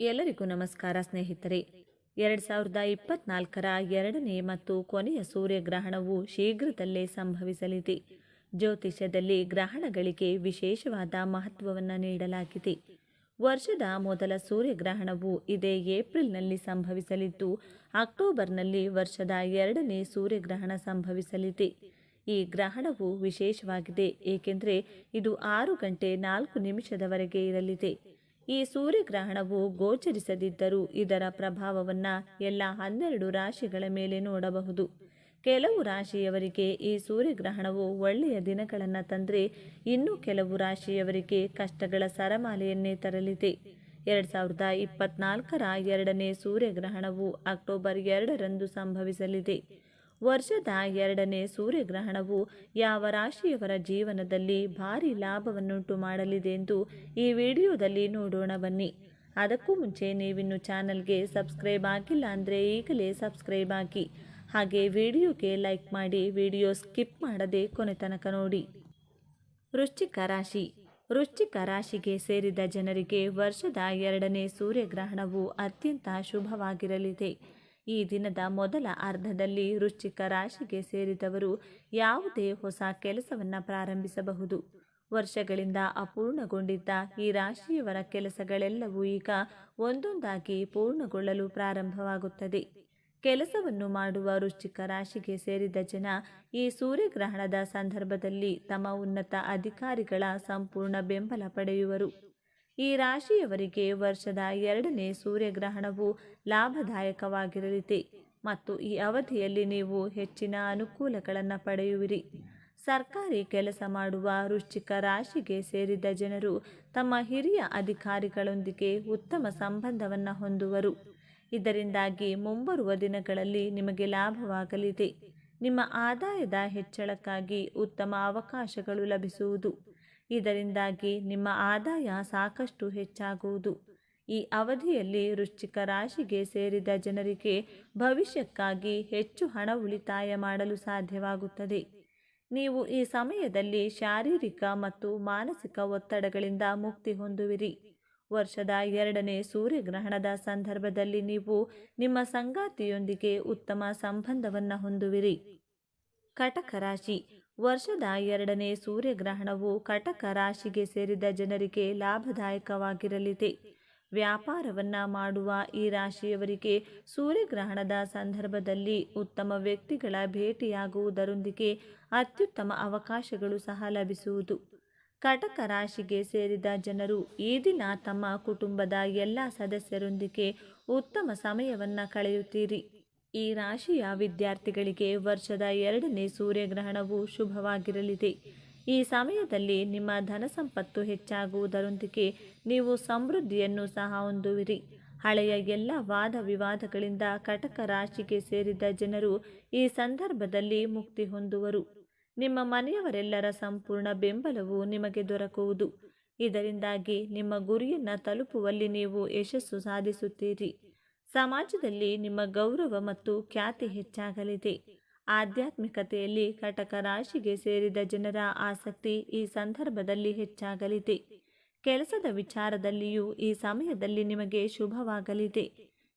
ಎಲ್ಲರಿಗೂ ನಮಸ್ಕಾರ ಸ್ನೇಹಿತರೆ. ಎರಡು ಸಾವಿರದ ಇಪ್ಪತ್ನಾಲ್ಕರ ಎರಡನೇ ಮತ್ತು ಕೊನೆಯ ಸೂರ್ಯಗ್ರಹಣವು ಶೀಘ್ರದಲ್ಲೇ ಸಂಭವಿಸಲಿದೆ. ಜ್ಯೋತಿಷ್ಯದಲ್ಲಿ ಗ್ರಹಣಗಳಿಗೆ ವಿಶೇಷವಾದ ಮಹತ್ವವನ್ನು ನೀಡಲಾಗಿದೆ. ವರ್ಷದ ಮೊದಲ ಸೂರ್ಯಗ್ರಹಣವು ಇದೇ ಏಪ್ರಿಲ್ನಲ್ಲಿ ಸಂಭವಿಸಲಿದ್ದು, ಅಕ್ಟೋಬರ್ನಲ್ಲಿ ವರ್ಷದ ಎರಡನೇ ಸೂರ್ಯಗ್ರಹಣ ಸಂಭವಿಸಲಿದೆ. ಈ ಗ್ರಹಣವು ವಿಶೇಷವಾಗಿದೆ, ಏಕೆಂದರೆ ಇದು ಆರು ಗಂಟೆ ನಾಲ್ಕು ನಿಮಿಷದವರೆಗೆ ಇರಲಿದೆ. ಈ ಸೂರ್ಯಗ್ರಹಣವು ಗೋಚರಿಸದಿದ್ದರೂ ಇದರ ಪ್ರಭಾವವನ್ನು ಎಲ್ಲ ಹನ್ನೆರಡು ರಾಶಿಗಳ ಮೇಲೆ ನೋಡಬಹುದು. ಕೆಲವು ರಾಶಿಯವರಿಗೆ ಈ ಸೂರ್ಯಗ್ರಹಣವು ಒಳ್ಳೆಯ ದಿನಗಳನ್ನು ತಂದರೆ ಇನ್ನು ಕೆಲವು ರಾಶಿಯವರಿಗೆ ಕಷ್ಟಗಳ ಸರಮಾಲೆಯನ್ನೇ ತರಲಿದೆ. ಎರಡು ಸಾವಿರದ ಇಪ್ಪತ್ನಾಲ್ಕರ ಎರಡನೇ ಸೂರ್ಯಗ್ರಹಣವು ಅಕ್ಟೋಬರ್ ಎರಡರಂದು ಸಂಭವಿಸಲಿದೆ. ವರ್ಷದ ಎರಡನೇ ಸೂರ್ಯಗ್ರಹಣವು ಯಾವ ರಾಶಿಯವರ ಜೀವನದಲ್ಲಿ ಭಾರಿ ಲಾಭವನ್ನುಂಟು ಮಾಡಲಿದೆ ಎಂದು ಈ ವಿಡಿಯೋದಲ್ಲಿ ನೋಡೋಣ ಬನ್ನಿ. ಅದಕ್ಕೂ ಮುಂಚೆ ನೀವಿನ್ನು ಚಾನಲ್ಗೆ ಸಬ್ಸ್ಕ್ರೈಬ್ ಆಗಿಲ್ಲ ಅಂದರೆ ಈಗಲೇ ಸಬ್ಸ್ಕ್ರೈಬ್ ಆಗಿ. ಹಾಗೆ ವಿಡಿಯೋಗೆ ಲೈಕ್ ಮಾಡಿ ವಿಡಿಯೋ ಸ್ಕಿಪ್ ಮಾಡದೆ ಕೊನೆ ತನಕ ನೋಡಿ. ವೃಶ್ಚಿಕ ರಾಶಿ. ವೃಶ್ಚಿಕ ರಾಶಿಗೆ ಸೇರಿದ ಜನರಿಗೆ ವರ್ಷದ ಎರಡನೇ ಸೂರ್ಯಗ್ರಹಣವು ಅತ್ಯಂತ ಶುಭವಾಗಿರಲಿದೆ. ಈ ದಿನದ ಮೊದಲ ಅರ್ಧದಲ್ಲಿ ವೃಶ್ಚಿಕ ರಾಶಿಗೆ ಸೇರಿದವರು ಯಾವುದೇ ಹೊಸ ಕೆಲಸವನ್ನು ಪ್ರಾರಂಭಿಸಬಹುದು. ವರ್ಷಗಳಿಂದ ಅಪೂರ್ಣಗೊಂಡಿದ್ದ ಈ ರಾಶಿಯವರ ಕೆಲಸಗಳೆಲ್ಲವೂ ಈಗ ಒಂದೊಂದಾಗಿ ಪೂರ್ಣಗೊಳ್ಳಲು ಪ್ರಾರಂಭವಾಗುತ್ತದೆ. ಕೆಲಸವನ್ನು ಮಾಡುವ ವೃಶ್ಚಿಕ ರಾಶಿಗೆ ಸೇರಿದ ಜನ ಈ ಸೂರ್ಯಗ್ರಹಣದ ಸಂದರ್ಭದಲ್ಲಿ ತಮ್ಮ ಉನ್ನತ ಅಧಿಕಾರಿಗಳ ಸಂಪೂರ್ಣ ಬೆಂಬಲ ಪಡೆಯುವರು. ಈ ರಾಶಿಯವರಿಗೆ ವರ್ಷದ ಎರಡನೇ ಸೂರ್ಯಗ್ರಹಣವು ಲಾಭದಾಯಕವಾಗಿರಲಿದೆ ಮತ್ತು ಈ ಅವಧಿಯಲ್ಲಿ ನೀವು ಹೆಚ್ಚಿನ ಅನುಕೂಲಗಳನ್ನು ಪಡೆಯುವಿರಿ. ಸರ್ಕಾರಿ ಕೆಲಸ ಮಾಡುವ ವೃಶ್ಚಿಕ ರಾಶಿಗೆ ಸೇರಿದ ಜನರು ತಮ್ಮ ಹಿರಿಯ ಅಧಿಕಾರಿಗಳೊಂದಿಗೆ ಉತ್ತಮ ಸಂಬಂಧವನ್ನು ಹೊಂದುವರು. ಇದರಿಂದಾಗಿ ಮುಂಬರುವ ದಿನಗಳಲ್ಲಿ ನಿಮಗೆ ಲಾಭವಾಗಲಿದೆ. ನಿಮ್ಮ ಆದಾಯದ ಹೆಚ್ಚಳಕ್ಕಾಗಿ ಉತ್ತಮ ಅವಕಾಶಗಳು ಲಭಿಸುವುದು. ಇದರಿಂದಾಗಿ ನಿಮ್ಮ ಆದಾಯ ಸಾಕಷ್ಟು ಹೆಚ್ಚಾಗುವುದು. ಈ ಅವಧಿಯಲ್ಲಿ ವೃಶ್ಚಿಕ ರಾಶಿಗೆ ಸೇರಿದ ಜನರಿಗೆ ಭವಿಷ್ಯಕ್ಕಾಗಿ ಹೆಚ್ಚು ಹಣ ಉಳಿತಾಯ ಮಾಡಲು ಸಾಧ್ಯವಾಗುತ್ತದೆ. ನೀವು ಈ ಸಮಯದಲ್ಲಿ ಶಾರೀರಿಕ ಮತ್ತು ಮಾನಸಿಕ ಒತ್ತಡಗಳಿಂದ ಮುಕ್ತಿ ಹೊಂದುವಿರಿ. ವರ್ಷದ ಎರಡನೇ ಸೂರ್ಯಗ್ರಹಣದ ಸಂದರ್ಭದಲ್ಲಿ ನೀವು ನಿಮ್ಮ ಸಂಗಾತಿಯೊಂದಿಗೆ ಉತ್ತಮ ಸಂಬಂಧವನ್ನು ಹೊಂದುವಿರಿ. ಕಟಕ ರಾಶಿ. ವರ್ಷದ ಎರಡನೇ ಸೂರ್ಯಗ್ರಹಣವು ಕಟಕ ರಾಶಿಗೆ ಸೇರಿದ ಜನರಿಗೆ ಲಾಭದಾಯಕವಾಗಿರಲಿದೆ. ವ್ಯಾಪಾರವನ್ನ ಮಾಡುವ ಈ ರಾಶಿಯವರಿಗೆ ಸೂರ್ಯಗ್ರಹಣದ ಸಂದರ್ಭದಲ್ಲಿ ಉತ್ತಮ ವ್ಯಕ್ತಿಗಳ ಭೇಟಿಯಾಗುವುದರೊಂದಿಗೆ ಅತ್ಯುತ್ತಮ ಅವಕಾಶಗಳು ಸಹ ಲಭಿಸುವುದು. ಕಟಕ ರಾಶಿಗೆ ಸೇರಿದ ಜನರು ಈ ದಿನ ತಮ್ಮ ಕುಟುಂಬದ ಎಲ್ಲ ಸದಸ್ಯರೊಂದಿಗೆ ಉತ್ತಮ ಸಮಯವನ್ನು ಕಳೆಯುತ್ತೀರಿ. ಈ ರಾಶಿಯ ವಿದ್ಯಾರ್ಥಿಗಳಿಗೆ ವರ್ಷದ ಎರಡನೇ ಸೂರ್ಯಗ್ರಹಣವು ಶುಭವಾಗಿರಲಿದೆ. ಈ ಸಮಯದಲ್ಲಿ ನಿಮ್ಮ ಧನ ಸಂಪತ್ತು ಹೆಚ್ಚಾಗುವುದರೊಂದಿಗೆ ನೀವು ಸಮೃದ್ಧಿಯನ್ನು ಸಹ ಹೊಂದುವಿರಿ. ಹಳೆಯ ಎಲ್ಲ ವಾದ ವಿವಾದಗಳಿಂದ ಕಟಕ ರಾಶಿಗೆ ಸೇರಿದ ಜನರು ಈ ಸಂದರ್ಭದಲ್ಲಿ ಮುಕ್ತಿ ಹೊಂದುವರು. ನಿಮ್ಮ ಮನೆಯವರೆಲ್ಲರ ಸಂಪೂರ್ಣ ಬೆಂಬಲವು ನಿಮಗೆ ದೊರಕುವುದು. ಇದರಿಂದಾಗಿ ನಿಮ್ಮ ಗುರಿಯನ್ನು ತಲುಪುವಲ್ಲಿ ನೀವು ಯಶಸ್ಸು ಸಾಧಿಸುತ್ತೀರಿ. ಸಮಾಜದಲ್ಲಿ ನಿಮ್ಮ ಗೌರವ ಮತ್ತು ಖ್ಯಾತಿ ಹೆಚ್ಚಾಗಲಿದೆ. ಆಧ್ಯಾತ್ಮಿಕತೆಯಲ್ಲಿ ಕಟಕ ರಾಶಿಗೆ ಸೇರಿದ ಜನರ ಆಸಕ್ತಿ ಈ ಸಂದರ್ಭದಲ್ಲಿ ಹೆಚ್ಚಾಗಲಿದೆ. ಕೆಲಸದ ವಿಚಾರದಲ್ಲಿಯೂ ಈ ಸಮಯದಲ್ಲಿ ನಿಮಗೆ ಶುಭವಾಗಲಿದೆ.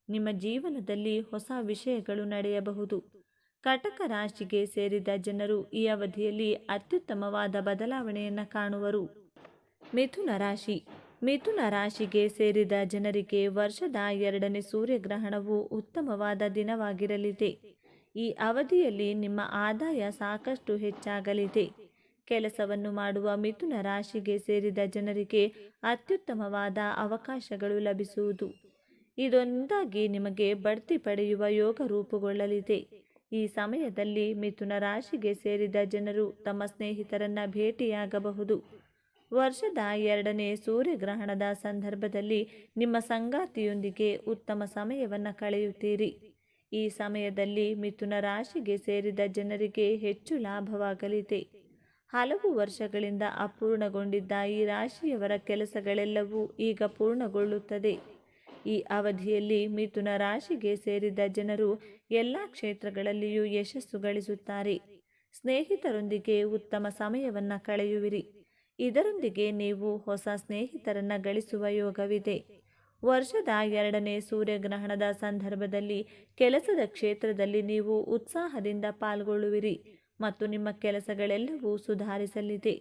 ನಿಮ್ಮ ಜೀವನದಲ್ಲಿ ಹೊಸ ವಿಷಯಗಳು ನಡೆಯಬಹುದು. ಕಟಕ ರಾಶಿಗೆ ಸೇರಿದ ಜನರು ಈ ಅವಧಿಯಲ್ಲಿ ಅತ್ಯುತ್ತಮವಾದ ಬದಲಾವಣೆಯನ್ನು ಕಾಣುವರು. ಮಿಥುನ ರಾಶಿ. ಮಿಥುನ ರಾಶಿಗೆ ಸೇರಿದ ಜನರಿಗೆ ವರ್ಷದ ಎರಡನೇ ಸೂರ್ಯಗ್ರಹಣವು ಉತ್ತಮವಾದ ದಿನವಾಗಿರಲಿದೆ. ಈ ಅವಧಿಯಲ್ಲಿ ನಿಮ್ಮ ಆದಾಯ ಸಾಕಷ್ಟು ಹೆಚ್ಚಾಗಲಿದೆ. ಕೆಲಸವನ್ನು ಮಾಡುವ ಮಿಥುನ ರಾಶಿಗೆ ಸೇರಿದ ಜನರಿಗೆ ಅತ್ಯುತ್ತಮವಾದ ಅವಕಾಶಗಳು ಲಭಿಸುವುದು. ಇದೊಂದಾಗಿ ನಿಮಗೆ ಬಡ್ತಿ ಪಡೆಯುವ ಯೋಗ ರೂಪುಗೊಳ್ಳಲಿದೆ. ಈ ಸಮಯದಲ್ಲಿ ಮಿಥುನ ರಾಶಿಗೆ ಸೇರಿದ ಜನರು ತಮ್ಮ ಸ್ನೇಹಿತರನ್ನ ಭೇಟಿಯಾಗಬಹುದು. ವರ್ಷದ ಎರಡನೇ ಸೂರ್ಯಗ್ರಹಣದ ಸಂದರ್ಭದಲ್ಲಿ ನಿಮ್ಮ ಸಂಗಾತಿಯೊಂದಿಗೆ ಉತ್ತಮ ಸಮಯವನ್ನು ಕಳೆಯುತ್ತೀರಿ. ಈ ಸಮಯದಲ್ಲಿ ಮಿಥುನ ರಾಶಿಗೆ ಸೇರಿದ ಜನರಿಗೆ ಹೆಚ್ಚು ಲಾಭವಾಗಲಿದೆ. ಹಲವು ವರ್ಷಗಳಿಂದ ಅಪೂರ್ಣಗೊಂಡಿದ್ದ ಈ ರಾಶಿಯವರ ಕೆಲಸಗಳೆಲ್ಲವೂ ಈಗ ಪೂರ್ಣಗೊಳ್ಳುತ್ತದೆ. ಈ ಅವಧಿಯಲ್ಲಿ ಮಿಥುನ ರಾಶಿಗೆ ಸೇರಿದ ಜನರು ಎಲ್ಲ ಕ್ಷೇತ್ರಗಳಲ್ಲಿಯೂ ಯಶಸ್ಸು ಗಳಿಸುತ್ತಾರೆ. ಸ್ನೇಹಿತರೊಂದಿಗೆ ಉತ್ತಮ ಸಮಯವನ್ನು ಕಳೆಯುವಿರಿ. ಇದರೊಂದಿಗೆ ನೀವು ಹೊಸ ಸ್ನೇಹಿತರನ್ನು ಗಳಿಸುವ ಯೋಗವಿದೆ. ವರ್ಷದ ಎರಡನೇ ಸೂರ್ಯಗ್ರಹಣದ ಸಂದರ್ಭದಲ್ಲಿ ಕೆಲಸದ ಕ್ಷೇತ್ರದಲ್ಲಿ ನೀವು ಉತ್ಸಾಹದಿಂದ ಪಾಲ್ಗೊಳ್ಳುವಿರಿ ಮತ್ತು ನಿಮ್ಮ ಕೆಲಸಗಳೆಲ್ಲವೂ ಸುಧಾರಿಸಲಿದೆ.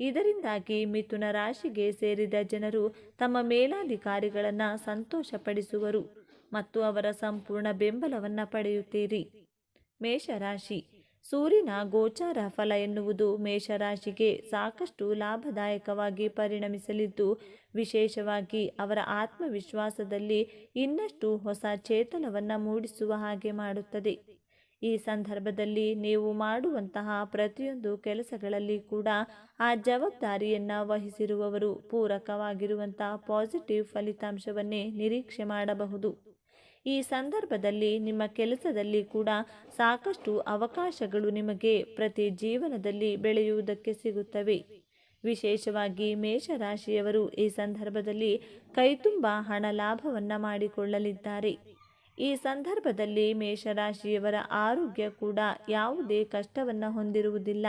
ಇದರಿಂದಾಗಿ ಮಿಥುನ ರಾಶಿಗೆ ಸೇರಿದ ಜನರು ತಮ್ಮ ಮೇಲಾಧಿಕಾರಿಗಳನ್ನು ಸಂತೋಷಪಡಿಸುವರು ಮತ್ತು ಅವರ ಸಂಪೂರ್ಣ ಬೆಂಬಲವನ್ನು ಪಡೆಯುತ್ತೀರಿ. ಮೇಷರಾಶಿ ಸೂರ್ಯನ ಗೋಚಾರ ಫಲ ಎನ್ನುವುದು ಮೇಷರಾಶಿಗೆ ಸಾಕಷ್ಟು ಲಾಭದಾಯಕವಾಗಿ ಪರಿಣಮಿಸಲಿದ್ದು, ವಿಶೇಷವಾಗಿ ಅವರ ಆತ್ಮವಿಶ್ವಾಸದಲ್ಲಿ ಇನ್ನಷ್ಟು ಹೊಸ ಚೇತನವನ್ನು ಮೂಡಿಸುವ ಹಾಗೆ ಮಾಡುತ್ತದೆ. ಈ ಸಂದರ್ಭದಲ್ಲಿ ನೀವು ಮಾಡುವಂತಹ ಪ್ರತಿಯೊಂದು ಕೆಲಸಗಳಲ್ಲಿ ಕೂಡ ಆ ಜವಾಬ್ದಾರಿಯನ್ನು ವಹಿಸಿರುವವರು ಪೂರಕವಾಗಿರುವಂತಹ ಪಾಸಿಟಿವ್ ಫಲಿತಾಂಶವನ್ನೇ ನಿರೀಕ್ಷೆ ಮಾಡಬಹುದು. ಈ ಸಂದರ್ಭದಲ್ಲಿ ನಿಮ್ಮ ಕೆಲಸದಲ್ಲಿ ಕೂಡ ಸಾಕಷ್ಟು ಅವಕಾಶಗಳು ನಿಮಗೆ ಪ್ರತಿ ಜೀವನದಲ್ಲಿ ಬೆಳೆಯುವುದಕ್ಕೆ ಸಿಗುತ್ತವೆ. ವಿಶೇಷವಾಗಿ ಮೇಷರಾಶಿಯವರು ಈ ಸಂದರ್ಭದಲ್ಲಿ ಕೈತುಂಬ ಹಣ ಲಾಭವನ್ನು ಮಾಡಿಕೊಳ್ಳಲಿದ್ದಾರೆ. ಈ ಸಂದರ್ಭದಲ್ಲಿ ಮೇಷರಾಶಿಯವರ ಆರೋಗ್ಯ ಕೂಡ ಯಾವುದೇ ಕಷ್ಟವನ್ನು ಹೊಂದಿರುವುದಿಲ್ಲ.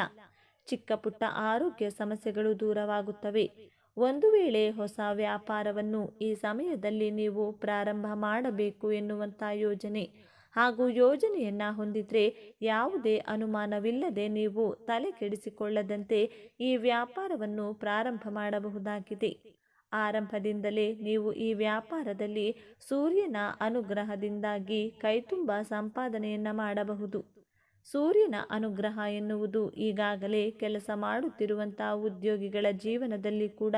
ಚಿಕ್ಕ ಪುಟ್ಟ ಆರೋಗ್ಯ ಸಮಸ್ಯೆಗಳು ದೂರವಾಗುತ್ತವೆ. ಒಂದು ವೇಳೆ ಹೊಸ ವ್ಯಾಪಾರವನ್ನು ಈ ಸಮಯದಲ್ಲಿ ನೀವು ಪ್ರಾರಂಭ ಮಾಡಬೇಕು ಎನ್ನುವಂಥ ಯೋಜನೆ ಹಾಗೂ ಯೋಜನೆಯನ್ನು ಹೊಂದಿದ್ರೆ ಯಾವುದೇ ಅನುಮಾನವಿಲ್ಲದೆ ನೀವು ತಲೆ ಕೆಡಿಸಿಕೊಳ್ಳದಂತೆ ಈ ವ್ಯಾಪಾರವನ್ನು ಪ್ರಾರಂಭ ಮಾಡಬಹುದಾಗಿದೆ. ಆರಂಭದಿಂದಲೇ ನೀವು ಈ ವ್ಯಾಪಾರದಲ್ಲಿ ಸೂರ್ಯನ ಅನುಗ್ರಹದಿಂದಾಗಿ ಕೈತುಂಬ ಸಂಪಾದನೆಯನ್ನು ಮಾಡಬಹುದು. ಸೂರ್ಯನ ಅನುಗ್ರಹ ಎನ್ನುವುದು ಈಗಾಗಲೇ ಕೆಲಸ ಮಾಡುತ್ತಿರುವಂತಹ ಉದ್ಯೋಗಿಗಳ ಜೀವನದಲ್ಲಿ ಕೂಡ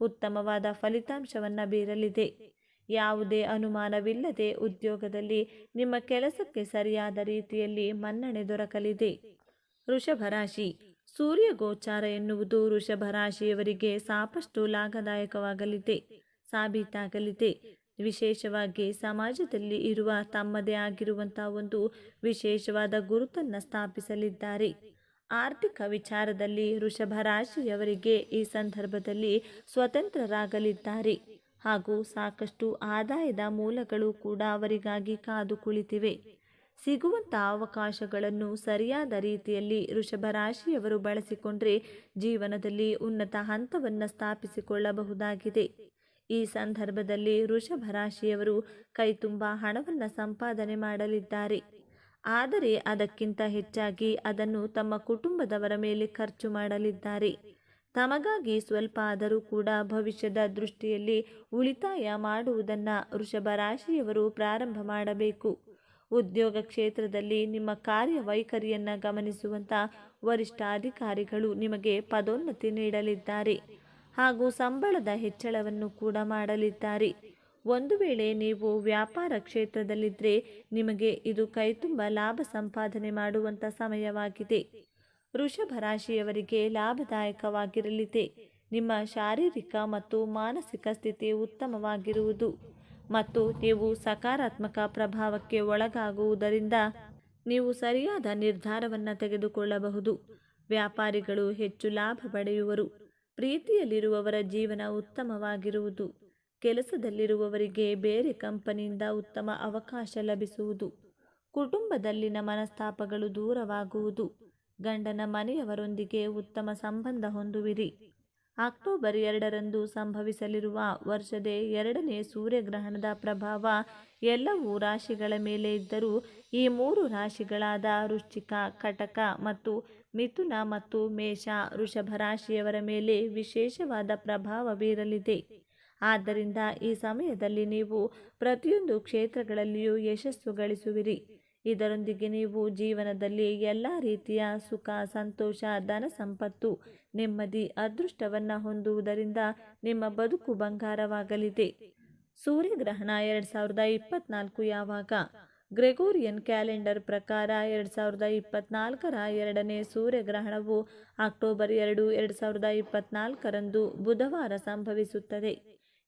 ಉತ್ತಮವಾದ ಫಲಿತಾಂಶವನ್ನು ಬೀರಲಿದೆ. ಯಾವುದೇ ಅನುಮಾನವಿಲ್ಲದೆ ಉದ್ಯೋಗದಲ್ಲಿ ನಿಮ್ಮ ಕೆಲಸಕ್ಕೆ ಸರಿಯಾದ ರೀತಿಯಲ್ಲಿ ಮನ್ನಣೆ ದೊರಕಲಿದೆ. ವೃಷಭರಾಶಿ ಸೂರ್ಯ ಗೋಚಾರ ಎನ್ನುವುದು ವೃಷಭ ರಾಶಿಯವರಿಗೆ ಸಾಕಷ್ಟು ಲಾಭದಾಯಕವಾಗಲಿದೆ, ಸಾಬೀತಾಗಲಿದೆ. ವಿಶೇಷವಾಗಿ ಸಮಾಜದಲ್ಲಿ ಇರುವ ತಮ್ಮದೇ ಆಗಿರುವಂಥ ಒಂದು ವಿಶೇಷವಾದ ಗುರುತನ್ನು ಸ್ಥಾಪಿಸಲಿದ್ದಾರೆ. ಆರ್ಥಿಕ ವಿಚಾರದಲ್ಲಿ ವೃಷಭ ರಾಶಿಯವರಿಗೆ ಈ ಸಂದರ್ಭದಲ್ಲಿ ಸ್ವತಂತ್ರರಾಗಲಿದ್ದಾರೆ. ಹಾಗೂ ಸಾಕಷ್ಟು ಆದಾಯದ ಮೂಲಗಳು ಕೂಡ ಅವರಿಗಾಗಿ ಕಾದು ಕುಳಿತಿವೆ. ಸಿಗುವಂಥ ಅವಕಾಶಗಳನ್ನು ಸರಿಯಾದ ರೀತಿಯಲ್ಲಿ ವೃಷಭ ರಾಶಿಯವರು ಬಳಸಿಕೊಂಡ್ರೆ ಜೀವನದಲ್ಲಿ ಉನ್ನತ ಹಂತವನ್ನು ಸ್ಥಾಪಿಸಿಕೊಳ್ಳಬಹುದಾಗಿದೆ. ಈ ಸಂದರ್ಭದಲ್ಲಿ ವೃಷಭ ರಾಶಿಯವರು ಕೈತುಂಬ ಹಣವನ್ನು ಸಂಪಾದನೆ ಮಾಡಲಿದ್ದಾರೆ. ಆದರೆ ಅದಕ್ಕಿಂತ ಹೆಚ್ಚಾಗಿ ಅದನ್ನು ತಮ್ಮ ಕುಟುಂಬದವರ ಮೇಲೆ ಖರ್ಚು ಮಾಡಲಿದ್ದಾರೆ. ತಮಗಾಗಿ ಸ್ವಲ್ಪ ಆದರೂ ಕೂಡ ಭವಿಷ್ಯದ ದೃಷ್ಟಿಯಲ್ಲಿ ಉಳಿತಾಯ ಮಾಡುವುದನ್ನು ವೃಷಭ ರಾಶಿಯವರು ಪ್ರಾರಂಭ ಮಾಡಬೇಕು. ಉದ್ಯೋಗ ಕ್ಷೇತ್ರದಲ್ಲಿ ನಿಮ್ಮ ಕಾರ್ಯವೈಖರಿಯನ್ನು ಗಮನಿಸುವಂಥ ವರಿಷ್ಠ ಅಧಿಕಾರಿಗಳು ನಿಮಗೆ ಪದೋನ್ನತಿ ನೀಡಲಿದ್ದಾರೆ. ಹಾಗೂ ಸಂಬಳದ ಹೆಚ್ಚಳವನ್ನು ಕೂಡ ಮಾಡಲಿದ್ದಾರೆ. ಒಂದು ವೇಳೆ ನೀವು ವ್ಯಾಪಾರ ಕ್ಷೇತ್ರದಲ್ಲಿದ್ದರೆ ನಿಮಗೆ ಇದು ಕೈತುಂಬ ಲಾಭ ಸಂಪಾದನೆ ಮಾಡುವಂಥ ಸಮಯವಾಗಿದೆ. ವೃಷಭ ರಾಶಿಯವರಿಗೆ ಲಾಭದಾಯಕವಾಗಿರಲಿದೆ. ನಿಮ್ಮ ಶಾರೀರಿಕ ಮತ್ತು ಮಾನಸಿಕ ಸ್ಥಿತಿ ಉತ್ತಮವಾಗಿರುವುದು. ಮತ್ತು ನೀವು ಸಕಾರಾತ್ಮಕ ಪ್ರಭಾವಕ್ಕೆ ಒಳಗಾಗುವುದರಿಂದ ನೀವು ಸರಿಯಾದ ನಿರ್ಧಾರವನ್ನು ತೆಗೆದುಕೊಳ್ಳಬಹುದು. ವ್ಯಾಪಾರಿಗಳು ಹೆಚ್ಚು ಲಾಭ ಪಡೆಯುವರು. ಪ್ರೀತಿಯಲ್ಲಿರುವವರ ಜೀವನ ಉತ್ತಮವಾಗಿರುವುದು. ಕೆಲಸದಲ್ಲಿರುವವರಿಗೆ ಬೇರೆ ಕಂಪನಿಯಿಂದ ಉತ್ತಮ ಅವಕಾಶ ಲಭಿಸುವುದು. ಕುಟುಂಬದಲ್ಲಿನ ಮನಸ್ತಾಪಗಳು ದೂರವಾಗುವುದು. ಗಂಡನ ಮನೆಯವರೊಂದಿಗೆ ಉತ್ತಮ ಸಂಬಂಧ ಹೊಂದುವಿರಿ. ಅಕ್ಟೋಬರ್ ಎರಡರಂದು ಸಂಭವಿಸಲಿರುವ ವರ್ಷದ ಎರಡನೇ ಸೂರ್ಯಗ್ರಹಣದ ಪ್ರಭಾವ ಎಲ್ಲವೂ ರಾಶಿಗಳ ಮೇಲೆ ಇದ್ದರೂ ಈ ಮೂರು ರಾಶಿಗಳಾದ ವೃಶ್ಚಿಕ, ಕಟಕ ಮತ್ತು ಮಿಥುನ ಮತ್ತು ಮೇಷ ವೃಷಭ ರಾಶಿಯವರ ಮೇಲೆ ವಿಶೇಷವಾದ ಪ್ರಭಾವ ಬೀರಲಿದೆ. ಆದ್ದರಿಂದ ಈ ಸಮಯದಲ್ಲಿ ನೀವು ಪ್ರತಿಯೊಂದು ಕ್ಷೇತ್ರಗಳಲ್ಲಿಯೂ ಯಶಸ್ಸು ಗಳಿಸುವಿರಿ. ಇದರೊಂದಿಗೆ ನೀವು ಜೀವನದಲ್ಲಿ ಎಲ್ಲ ರೀತಿಯ ಸುಖ, ಸಂತೋಷ, ಧನ ಸಂಪತ್ತು, ನೆಮ್ಮದಿ, ಅದೃಷ್ಟವನ್ನು ಹೊಂದುವುದರಿಂದ ನಿಮ್ಮ ಬದುಕು ಬಂಗಾರವಾಗಲಿದೆ. ಸೂರ್ಯಗ್ರಹಣ ಎರಡು ಸಾವಿರದ ಇಪ್ಪತ್ನಾಲ್ಕು ಯಾವಾಗ? ಗ್ರೆಗೋರಿಯನ್ ಕ್ಯಾಲೆಂಡರ್ ಪ್ರಕಾರ ಎರಡು ಸಾವಿರದ ಇಪ್ಪತ್ನಾಲ್ಕರ ಎರಡನೇ ಸೂರ್ಯಗ್ರಹಣವು ಅಕ್ಟೋಬರ್ ಎರಡು ಎರಡು ಸಾವಿರದ ಇಪ್ಪತ್ನಾಲ್ಕರಂದು ಬುಧವಾರ ಸಂಭವಿಸುತ್ತದೆ.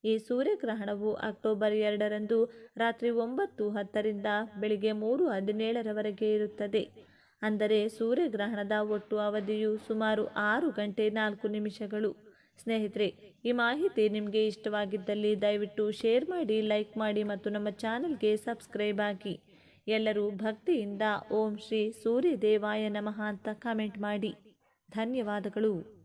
ಈ ಸೂರ್ಯಗ್ರಹಣವು ಅಕ್ಟೋಬರ್ ಎರಡರಂದು ರಾತ್ರಿ ಒಂಬತ್ತು ಹತ್ತರಿಂದ ಬೆಳಿಗ್ಗೆ ಮೂರು ಹದಿನೇಳರವರೆಗೆ ಇರುತ್ತದೆ. ಅಂದರೆ ಸೂರ್ಯಗ್ರಹಣದ ಒಟ್ಟು ಅವಧಿಯು ಸುಮಾರು ಆರು ಗಂಟೆ ನಾಲ್ಕು ನಿಮಿಷಗಳು. ಸ್ನೇಹಿತರೆ, ಈ ಮಾಹಿತಿ ನಿಮಗೆ ಇಷ್ಟವಾಗಿದ್ದಲ್ಲಿ ದಯವಿಟ್ಟು ಶೇರ್ ಮಾಡಿ, ಲೈಕ್ ಮಾಡಿ ಮತ್ತು ನಮ್ಮ ಚಾನಲ್ಗೆ ಸಬ್ಸ್ಕ್ರೈಬ್ ಆಗಿ. ಎಲ್ಲರೂ ಭಕ್ತಿಯಿಂದ ಓಂ ಶ್ರೀ ಸೂರ್ಯದೇವಾಯ ನಮಃ ಅಂತ ಕಾಮೆಂಟ್ ಮಾಡಿ. ಧನ್ಯವಾದಗಳು.